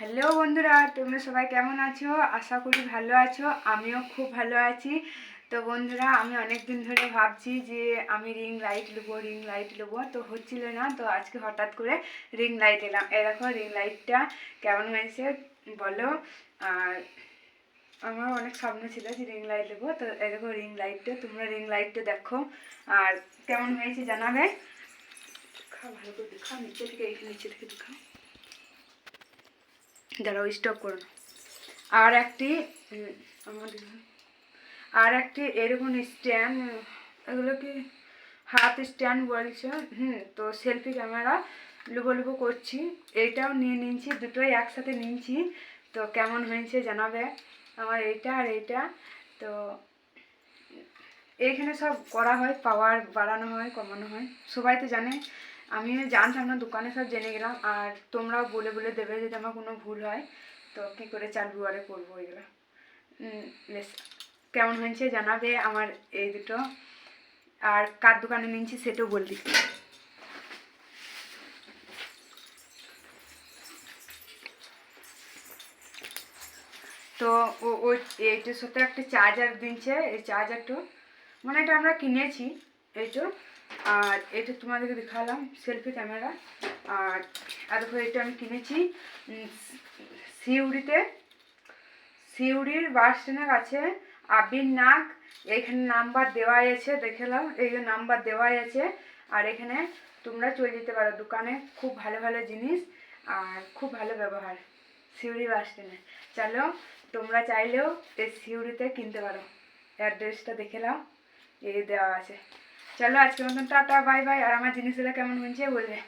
Hello বন্ধুরা, তোমরা সবাই কেমন আছো? আশা করি ভালো আছো, আমিও খুব ভালো আছি। তো বন্ধুরা, আমি অনেক দিন ধরে ভাবছি যে আমি রিং লাইট নেব রিং লাইট নেব তো হচ্ছিল না, তো আজকে হঠাৎ করে রিং লাইট এলাম। এই দেখো, রিং লাইটটা কেমন হয়েছে বলো? আর আমার অনেক স্বপ্ন ছিল যে রিং লাইট নেব তো এই দেখো, রিং লাইটটা, তোমরা রিং লাইটটা দেখো। আর কেমন হয়েছে জানাবে? ভালো করে দেখাও, নিচে থেকে নিচে থেকে দেখাও। দাঁড়াও স্টপ করো। না। আর একটি আমাদের আর একটি এরকম স্ট্যান্ড এগুলো কি? হাত স্ট্যান্ড বলছে, হুম, তো সেলফি ক্যামেরা লুবো লুবো করছি। এইটাও নিয়ে নিচ্ছি দুটোই একসাথে নিয়েছি। তো কেমন হয়েছে জানাবে? আমার এইটা আর এইটা। তো এইখানে সব করা হয় পাওয়ার বাড়ানো হয়, কমানো হয়। সবাই তো জানে। আমি জানতাম না, দোকানে সব জেনে গেলাম। আর তোমরাও বলে বলে দেবে যদি আমার কোনো ভুল হয়। তো কী করে চালবো আরে করব এগুলো? বেশ কেমন হয়েছে জানাবে আমার এই দুটো। আর কার দোকানে নিয়েছি সেটাও বলবি। তো ও ওই এইটার সাথে একটা চার্জার দিনছে এই চার্জারটা মানে এটা আমরা কিনেছি, এইটো। আর এটা তোমাদেরকে দেখালাম সেলফি ক্যামেরা আর দেখো এটা আমি কিনেছি সিউড়িতে। সিউড়ির বাস স্ট্যান্ডের কাছে আবির নাগ, এখানে নাম্বার দেওয়াই আছে, দেখলাম, এই যে নাম্বার দেওয়াই আছে। আর এখানে তোমরা চলে যেতে পারো দোকানে, খুব ভালো ভালো জিনিস আর খুব ভালো ব্যবহার সিউড়ি বাস স্ট্যান্ডে। চলো, তোমরা চাইলেও এই সিউড়িতে কিনতে পারো। অ্যাড্রেসটা দেখে নাও এই দেওয়া আছে। চলো আজকের মতন টাটা বাই বাই আর আমার জিনিসগুলো কেমন হয়েছে বলবে